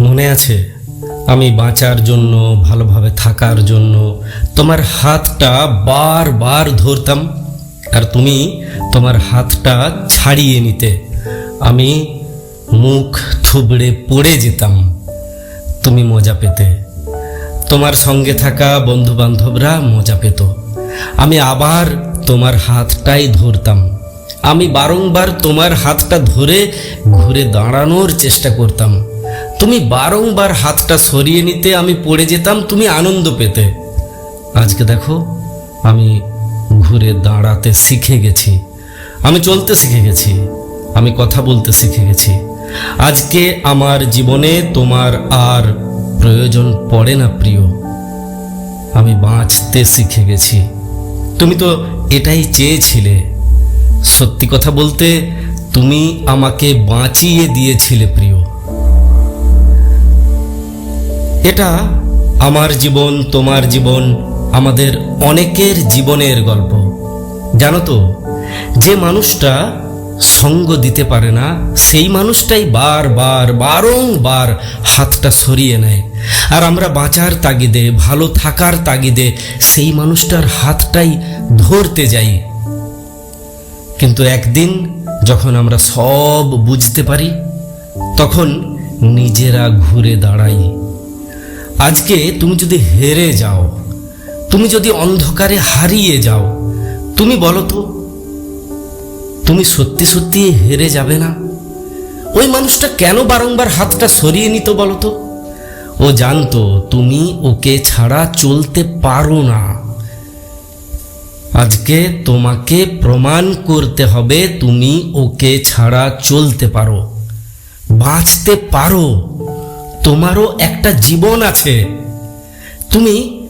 মনে আছে? আমি বাঁচার জন্য, ভালোভাবে থাকার জন্য তোমার হাতটা বারবার ধরতাম আর তুমি তোমার হাতটা ছাড়িয়ে নিতে। আমি মুখ থুবড়ে পড়ে যেতাম তুমি মজা পেতে। তোমার সঙ্গে থাকা বন্ধু বান্ধবরা মজা পেত। আমি আবার তোমার হাতটাই ধরতাম। আমি বারংবার তোমার হাতটা ধরে ঘুরে দাঁড়ানোর চেষ্টা করতাম। তুমি বারংবার হাতটা সরিয়ে নিতে আমি পড়ে যেতাম, তুমি আনন্দ পেতে। আজকে দেখো, আমি ঘুরে দাঁড়াতে শিখে গেছি। আমি চলতে শিখে গেছি। আমি কথা বলতে শিখে গেছি। আজকে আমার জীবনে তোমার আর প্রয়োজন পড়ে না, প্রিয়। আমি বাঁচতে শিখে গেছি। তুমি তো এটাই চেয়েছিলে। সত্যি কথা বলতে, তুমি আমাকে বাঁচিয়ে দিয়েছিলে, প্রিয়। এটা আমার জীবন, তোমার জীবন, আমাদের অনেকের জীবনের গল্প। জানো তো, যে মানুষটা সঙ্গ দিতে পারে না, সেই মানুষটাই বারবার বারংবার হাতটা সরিয়ে নেয়। আর আমরা বাঁচার তাগিদে, ভালো থাকার তাগিদে সেই মানুষটার হাতটাই ধরতে যাই। কিন্তু একদিন যখন আমরা সব বুঝতে পারি, তখন নিজেরা ঘুরে দাঁড়াই। আজকে তুমি যদি হেরে যাও, তুমি যদি অন্ধকারে হারিয়ে যাও, তুমি বলো তো, তুমি সত্যি সত্যি হেরে যাবে না? ওই মানুষটা কেন বারংবার হাতটা সরিয়ে নিত বলো তো? ও জানতো তুমি ওকে ছাড়া চলতে পারো না। আজকে তোমাকে প্রমাণ করতে হবে তুমি ওকে ছাড়া চলতে পারো, বাঁচতে পারো। তোমারও একটা জীবন আছে। তুমি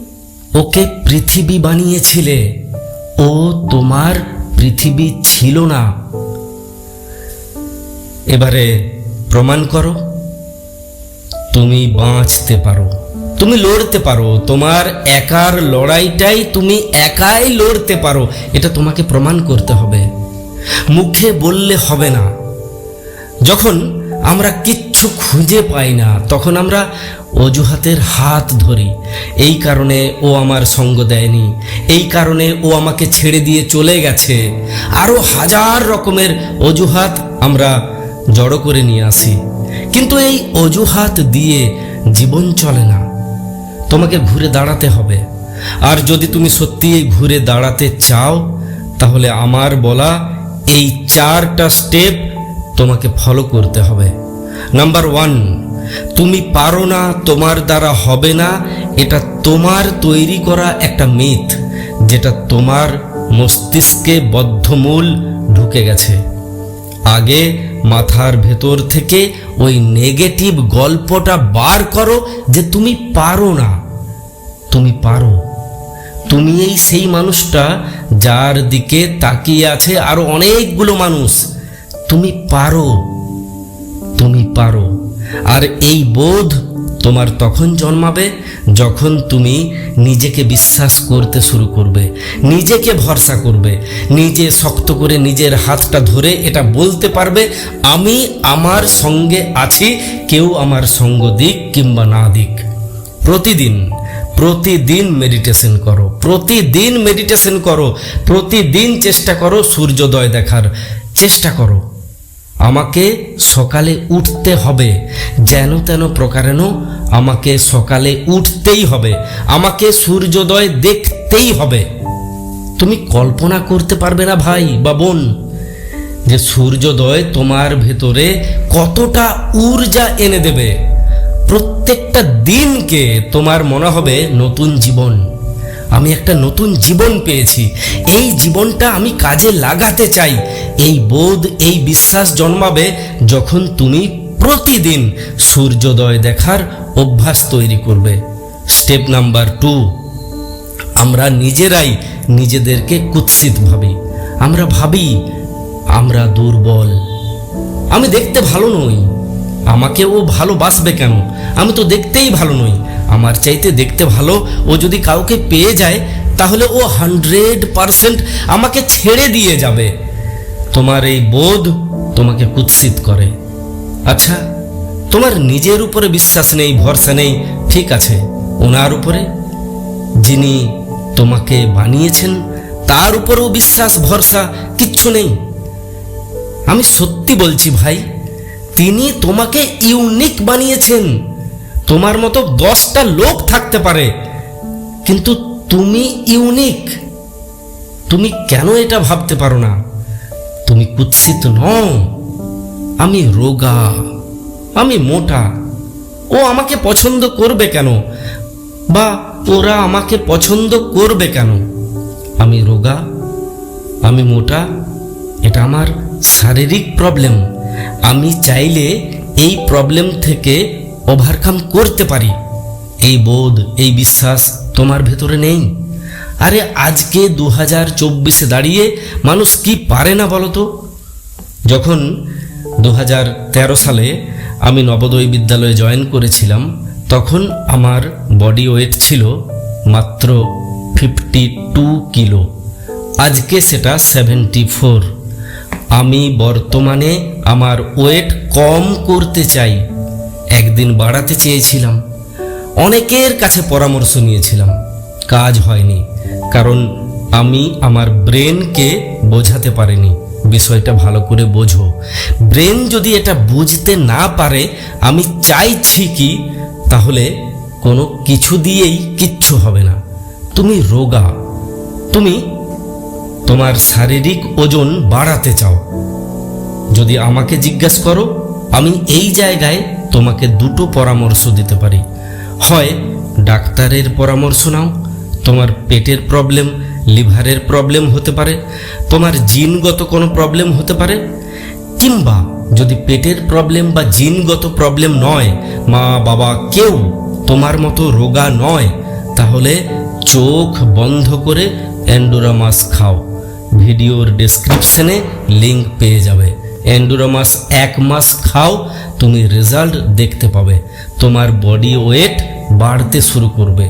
ওকে পৃথিবী বানিয়েছিলে। ও তোমার পৃথিবী ছিল না। এবারে প্রমাণ করো। তুমি বাঁচতে পারো। তুমি লড়তে পারো। তোমার একার লড়াইটাই তুমি একাই লড়তে পারো। এটা তোমাকে প্রমাণ করতে হবে। মুখে বললে হবে না। যখন আমরা কিচ্ছু খুঁজে পাই না। তখন আমরা অজুহাতের হাত ধরি। এই কারণে ও আমার সঙ্গ দেয়নি। এই কারণে ও আমাকে ছেড়ে দিয়ে চলে গেছে। আরও হাজার রকমের অজুহাত আমরা জড়ো করে নিয়ে আসি। কিন্তু এই অজুহাত দিয়ে জীবন চলে না। তোমাকে ঘুরে দাঁড়াতে হবে। আর যদি তুমি সত্যি ঘুরে দাঁড়াতে চাও, তাহলে আমার বলা এই চারটা স্টেপ তোমাকে ফলো করতে হবে। নাম্বার ওয়ান তুমি পারো না, তোমার দ্বারা হবে না, এটা তোমার তৈরি করা একটা মিথ, যেটা তোমার মস্তিষ্কে বদ্ধমূল ঢুকে গেছে। আগে মাথার ভেতর থেকে ওই নেগেটিভ গল্পটা বার করো যে তুমি পারো না। তুমি পারো। তুমি এই সেই মানুষটা যার দিকে তাকিয়ে আছে আরও অনেকগুলো মানুষ। তুমি পারো তুমি পারো। আর এই বোধ তোমার তখন জন্মাবে যখন তুমি নিজেকে বিশ্বাস করতে শুরু করবে, নিজেকে ভরসা করবে, নিজে শক্ত করে নিজের হাতটা ধরে এটা বলতে পারবে, আমি আমার সঙ্গে আছি, কেউ আমার সঙ্গ দিক কিংবা না দিক। প্রতিদিন প্রতিদিন মেডিটেশন করো, প্রতিদিন মেডিটেশন করো, প্রতিদিন চেষ্টা করো সূর্যোদয় দেখার। চেষ্টা করো। আমাকে সকালে উঠতে হবে। যেন তেন প্রকারেণ আমাকে সকালে উঠতেই হবে। আমাকে সূর্যোদয় দেখতেই হবে। তুমি কল্পনা করতে পারবে না ভাই বা বোন, যে সূর্যোদয় তোমার ভেতরে কতটা ঊর্জা এনে দেবে। প্রত্যেকটা দিনকে তোমার মনে হবে নতুন জীবন। আমি একটা নতুন জীবন পেয়েছি। এই জীবনটা আমি কাজে লাগাতে চাই। এই বোধ, এই বিশ্বাস জন্মাবে যখন তুমি প্রতিদিন সূর্যোদয় দেখার অভ্যাস তৈরি করবে। স্টেপ নাম্বার টু, আমরা নিজেরাই নিজেদেরকে কুৎসিত ভাবি। আমরা ভাবি, আমরা দুর্বল। আমি দেখতে ভালো নই। আমাকে ও ভালোবাসবে কেন? আমি তো দেখতেই ভালো নই। আমার চাইতে দেখতে ভালো, ও যদি কাউকে পেয়ে যায়, তাহলে ও হান্ড্রেড পারসেন্ট আমাকে ছেড়ে দিয়ে যাবে। তোমার এই বোধ তোমাকে কুৎসিত করে। আচ্ছা তোমার নিজের উপরে বিশ্বাস নেই, ভরসা নেই, ঠিক আছে, ওনার উপরে? যিনি তোমাকে বানিয়েছেন, তার উপরেও বিশ্বাস, ভরসা, কিচ্ছু নেই। আমি সত্যি বলছি ভাই, তিনি তোমাকে ইউনিক বানিয়েছেন। তোমার মতো দশটা লোক থাকতে পারে। কিন্তু তুমি ইউনিক। তুমি কেন এটা ভাবতে পারো না? তুমি কুৎসিত নও। আমি রোগা। আমি মোটা। ও আমাকে পছন্দ করবে কেন? বা ওরা আমাকে পছন্দ করবে কেন? আমি রোগা। আমি মোটা। এটা আমার শারীরিক প্রবলেম আমি চাইলে এই প্রবলেম থেকে ওভারকাম করতে পারি। এই বোধ, এই বিশ্বাস তোমার ভেতরে নেই? আরে আজকে দু হাজার চব্বিশে দাঁড়িয়ে মানুষ কি পারে না বলো তো? যখন দু হাজার তেরো সালে আমি নবোদয় বিদ্যালয়ে জয়েন করেছিলাম, তখন আমার বডি ওয়েট ছিল মাত্র ফিফটি টু কিলো। আজকে সেটা সেভেন্টি ফোর। আমি বর্তমানে আমার ওয়েট কম করতে চাই। একদিন বাড়াতে চেয়েছিলাম। অনেকের কাছে পরামর্শ নিয়েছিলাম। কাজ হয়নি, কারণ আমি আমার ব্রেনকে বোঝাতে পারিনি। বিষয়টা ভালো করে বোঝো। ব্রেন যদি এটা বুঝতে না পারে, আমি চাইছি কি, তাহলে কোনো কিছু দিয়েই কিচ্ছু হবে না। তুমি রোগা। তুমি তোমার শারীরিক ওজন বাড়াতে চাও। যদি আমাকে জিজ্ঞেস করো, আমি এই জায়গায় তোমাকে দুটো পরামর্শ দিতে পারি। হয়, ডাক্তারের পরামর্শ নাও, তোমার পেটের প্রবলেম, লিভারের প্রবলেম হতে পারে, তোমার জিনগত কোনো প্রবলেম হতে পারে, কিংবা যদি পেটের প্রবলেম বা জিনগত প্রবলেম নয়, মা, বাবা, কেউ তোমার মতো রোগা নয়, তাহলে চোখ বন্ধ করে অ্যান্ডোরামাস খাও। ভিডিওর ডেসক্রিপশনে লিংক পেয়ে যাবে। অ্যান্ডোরামাস এক মাস খাও, তুমি রেজাল্ট দেখতে পাবে। তোমার বডি ওয়েট বাড়তে শুরু করবে।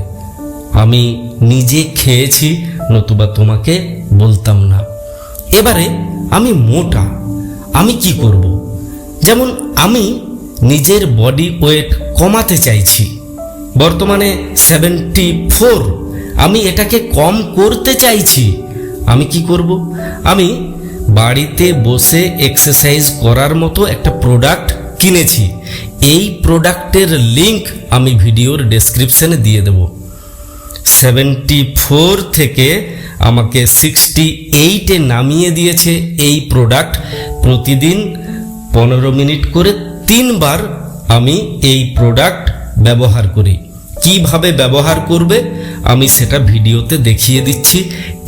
আমি নিজে খেয়েছি, নতুবা তোমাকে বলতাম না। এবারে আমি মোটা, আমি কি করব? যেমন আমি নিজের বডি ওয়েট কমাতে চাইছি, বর্তমানে সেভেন্টি ফোর আমি এটাকে কম করতে চাইছি, আমি কি করব? আমি বাড়িতে বসে এক্সারসাইজ করার মতো একটা প্রোডাক্ট কিনেছি। এই প্রোডাক্টের লিংক আমি ভিডিওর ডেসক্রিপশনে দিয়ে দেবো। সেভেন্টি ফোর থেকে আমাকে সিক্সটি এইটে নামিয়ে দিয়েছে এই প্রোডাক্ট প্রতিদিন পনেরো মিনিট করে তিনবার আমি এই প্রোডাক্ট ব্যবহার করি। কীভাবে ব্যবহার করবে আমি সেটা ভিডিওতে দেখিয়ে দিচ্ছি।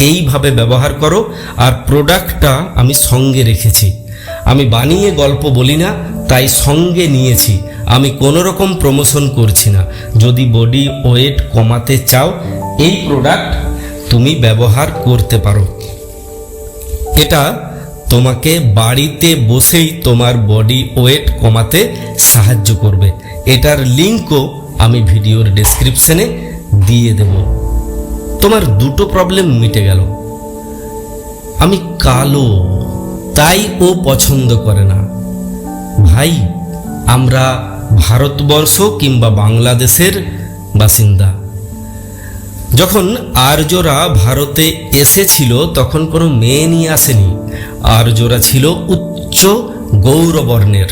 এইভাবে ব্যবহার করো আর প্রোডাক্টটা আমি সঙ্গে রেখেছি। আমি বানিয়ে গল্প বলি না, তাই সঙ্গে নিয়েছি। আমি কোনো রকম প্রমোশন করছি না। যদি বডি ওয়েট কমাতে চাও, এই প্রোডাক্ট তুমি ব্যবহার করতে পারো। এটা তোমাকে বাড়িতে বসেই তোমার বডি ওয়েট কমাতে সাহায্য করবে। এটার লিঙ্কও আমি ভিডিওর ডেসক্রিপশনে দিয়ে দেব। তোমার দুটো প্রবলেম মিটে গেল। আমি কালো, তাই ও পছন্দ করে না। ভাই, আমরা ভারতবর্ষ কিংবা বাংলাদেশের বাসিন্দা। যখন আর্যরা ভারতে এসেছিল, তখন কোনো মেয়ে নিয়ে আসেনি। আর্যরা ছিল উচ্চ গৌরবর্ণের।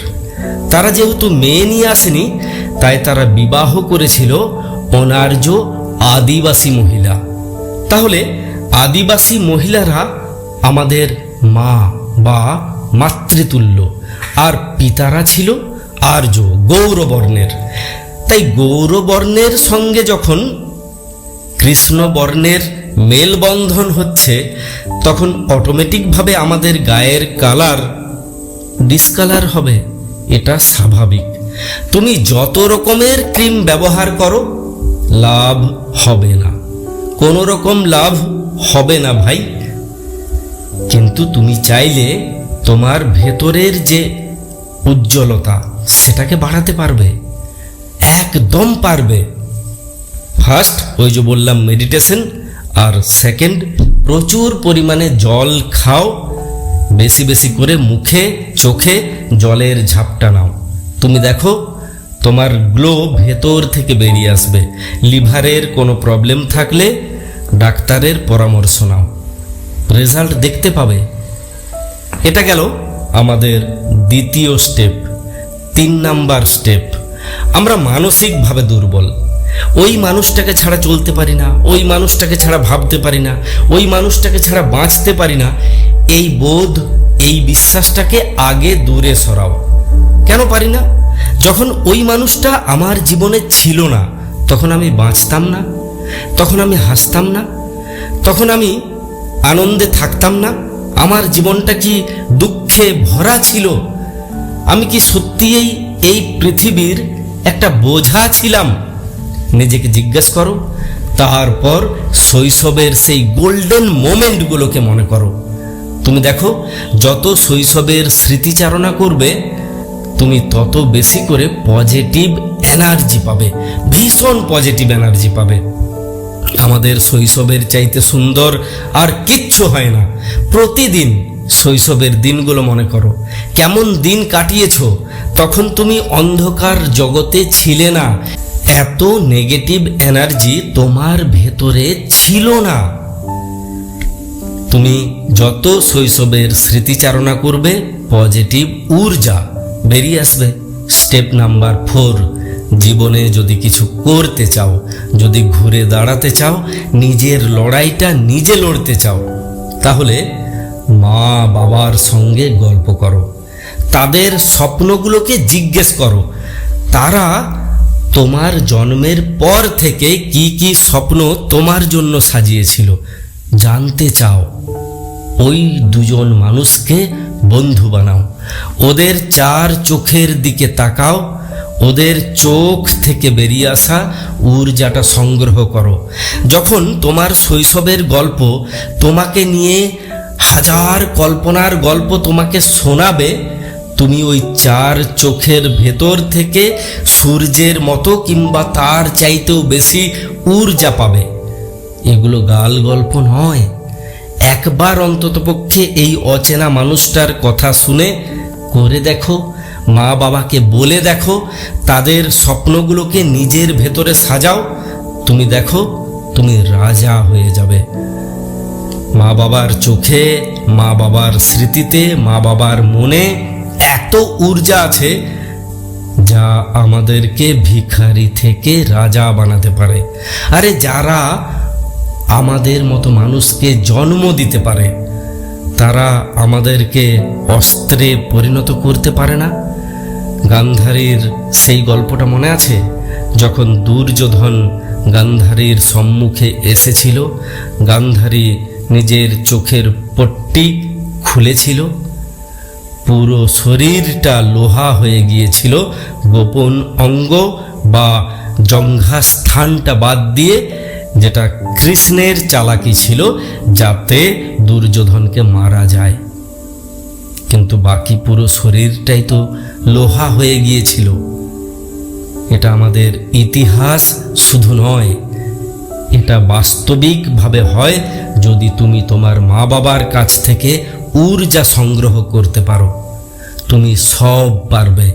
তারা যেহেতু মেয়ে নিয়ে আসেনি, তাই তারা বিবাহ করেছিল অনার্য আদিবাসী মহিলা। তাহলে আদিবাসী মহিলারা আমাদের মা বা মাতৃতুল্য। আর পিতারা ছিল আর্য গৌরবর্ণের। তাই গৌরবর্ণের সঙ্গে যখন কৃষ্ণবর্ণের মেলবন্ধন হচ্ছে, তখন অটোমেটিকভাবে আমাদের গায়ের কালার ডিসকালার হবে। এটা স্বাভাবিক। তুমি যত রকমের ক্রিম ব্যবহার করো, লাভ হবে না। কোনো রকম লাভ হবে না ভাই। কিন্তু তুমি চাইলে তোমার ভেতরের যে উজ্জ্বলতা, সেটাকে বাড়াতে পারবে। একদম পারবে। ফার্স্ট ওই যে বললাম মেডিটেশন আর সেকেন্ড প্রচুর পরিমাণে জল খাও। বেশি বেশি করে মুখে, চোখে জলের ঝাপটা নাও। তুমি দেখো তোমার গ্লো ভেতর থেকে বেরিয়ে আসবে। লিভারের কোনো প্রবলেম থাকলে ডাক্তারের পরামর্শ নাও। রেজাল্ট দেখতে পাবে। এটা গেল আমাদের দ্বিতীয় স্টেপ তিন নাম্বার স্টেপ আমরা মানসিকভাবে দুর্বল। ওই মানুষটাকে ছাড়া চলতে পারি না, ওই মানুষটাকে ছাড়া ভাবতে পারি না, ওই মানুষটাকে ছাড়া বাঁচতে পারি না। এই বোধ, এই বিশ্বাসটাকে আগে দূরে সরাও। কেন পারি না? যখন ওই মানুষটা আমার জীবনে ছিল না, তখন আমি বাঁচতাম না, তখন আমি হাসতাম না, তখন আমি আনন্দে থাকতাম না, আমার জীবনটা কি দুঃখে ভরা ছিল? আমি কি সত্যিই এই পৃথিবীর একটা বোঝা ছিলাম? নিজেকে জিজ্ঞেস করো, তারপর শৈশবের সেই গোল্ডেন মোমেন্টগুলোকে মনে করো। তুমি দেখো, যত শৈশবের স্মৃতিচারণা করবে তুমি তত বেশি করে পজিটিভ এনার্জি পাবে, ভীষণ পজিটিভ এনার্জি পাবে। আমাদের শৈশবের চাইতে সুন্দর আর কিচ্ছু হয় না। প্রতিদিন শৈশবের দিনগুলো মনে করো, কেমন দিন কাটিয়েছো, তখন তুমি অন্ধকার জগতে ছিলে না। এত নেগেটিভ এনার্জি তোমার ভেতরে ছিল না। তুমি যত শৈশবের স্মৃতিচারণা করবে পজিটিভ ঊর্জা বেরিয়ে আসবে। স্টেপ নাম্বার ফোর, জীবনে যদি কিছু করতে চাও, যদি ঘুরে দাঁড়াতে চাও, নিজের লড়াইটা নিজে লড়তে চাও, তাহলে মা বাবার সঙ্গে গল্প করো। তাদের স্বপ্নগুলোকে জিজ্ঞেস করো। তারা তোমার জন্মের পর থেকে কি কি স্বপ্ন তোমার জন্য সাজিয়েছিল। জানতে চাও। ওই দুজন মানুষকে বন্ধু বানাও। ওদের চার চোখের দিকে তাকাও, ওদের চোখ থেকে বেরিয়ে আসা ঊর্জাটা সংগ্রহ করো। যখন তোমার শৈশবের গল্প তোমাকে নিয়ে হাজার কল্পনার গল্প তোমাকে শোনাবে, তুমি ওই চার চোখের ভেতর থেকে সূর্যের মতো কিংবা তার চাইতেও বেশি ঊর্জা পাবে। এগুলো গাল গল্প নয়। একবার অন্ততপক্ষে এই অচেনা মানুষটার কথা শুনে করে দেখো, মা বাবাকে বলে দেখো, তাদের স্বপ্নগুলোকে নিজের ভেতরে সাজাও, তুমি দেখো, তুমি রাজা হয়ে যাবে। মা বাবার চোখে, মা বাবার স্মৃতিতে, মা বাবার মনে এত ঊর্জা আছে যা আমাদেরকে ভিখারি থেকে রাজা বানাতে পারে। আরে যারা আমাদের মতো মানুষকে জন্ম দিতে পারে, তারা আমাদেরকে অস্ত্রে পরিণত করতে পারে না। গান্ধারীর সেই গল্পটা মনে আছে? যখন দুর্যোধন গান্ধারীর সম্মুখে এসেছিল, গান্ধারী নিজের চোখের পট্টি খুলেছিল। পুরো শরীরটা লোহা হয়ে গিয়েছিল। গোপন অঙ্গ বা জঙ্ঘাস্থানটা বাদ দিয়ে যেটা কৃষ্ণের চালাকি ছিল, যাতে দুর্যোধনকে মারা যায়। কিন্তু বাকি পুরো শরীরটাই তো লোহা হয়ে গিয়েছিল। এটা আমাদের ইতিহাস শুধু নয়, এটা বাস্তবিকভাবে হয় যদি তুমি তোমার মা বাবার কাছ থেকে ঊর্জা সংগ্রহ করতে পারো। তুমি সব পারবে।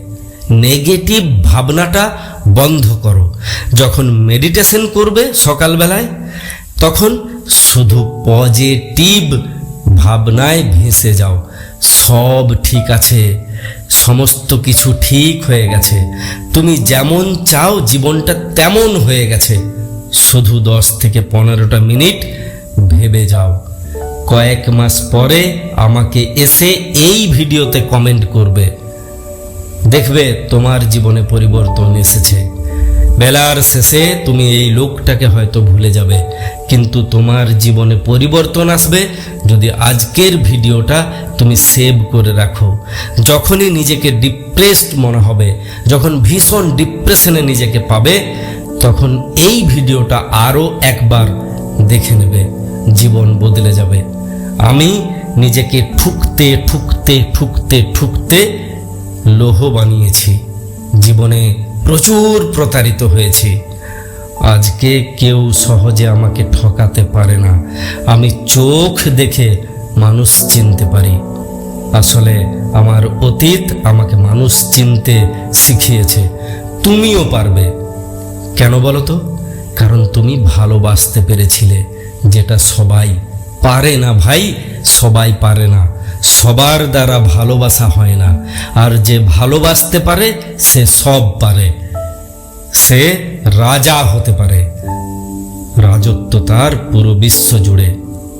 নেগেটিভ ভাবনাটা বন্ধ করো। যখন মেডিটেশন করবে সকালবেলায়, তখন শুধু পজিটিভ ভাবনায় ভেসে যাও। সব ঠিক আছে, সমস্ত কিছু ঠিক হয়ে গেছে। তুমি যেমন চাও জীবনটা তেমন হয়ে গেছে। শুধু দশ থেকে পনেরোটা মিনিট ভেবে যাও। কয়েক মাস পরে আমাকে এসে এই ভিডিওতে কমেন্ট করবে। দেখবে তোমার জীবনে পরিবর্তন এসেছে। বেলার শেষে তুমি এই লোকটাকে হয়তো ভুলে যাবে, কিন্তু তোমার জীবনে পরিবর্তন আসবে যদি আজকের ভিডিওটা তুমি সেভ করে রাখো। যখনই নিজেকে ডিপ্রেসড মনে হবে, যখন ভীষণ ডিপ্রেশনে নিজেকে পাবে, তখন এই ভিডিওটা আরও একবার দেখে নেবে, জীবন বদলে যাবে। আমি নিজেকে ঠুকতে ঠুকতে ঠুকতে ঠুকতে লোহ বানিয়েছি। জীবনে প্রচুর প্রতারিত হয়েছি। আজকে কেউ সহজে আমাকে ঠকাতে পারে না। আমি চোখ দেখে মানুষ চিনতে পারি। আসলে আমার অতীত আমাকে মানুষ চিনতে শিখিয়েছে। তুমিও পারবে। কেন বলো তো? কারণ তুমি ভালোবাসতে পেরেছিলে। যেটা সবাই পারে না ভাই, সবাই পারে না। সবার দ্বারা ভালোবাসা হয় না। আর যে ভালোবাসতে পারে, সে সব পারে। সে রাজা হতে পারে। রাজত্ব তার পুরো বিশ্ব জুড়ে।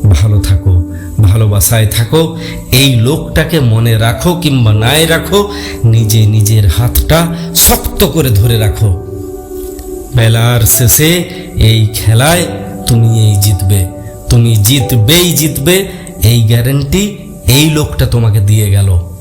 ভালো থাকো, ভালোবাসায় থাকো, এই লোকটাকে মনে রাখো কিংবা নাই রাখো, নিজে নিজের হাতটা শক্ত করে ধরে রাখো। বেলার শেষে এই খেলায় তুমি এই জিতবে। তুমি জিতবেই জিতবে, এই গ্যারেন্টি এই লোকটা তোমাকে দিয়ে গেল।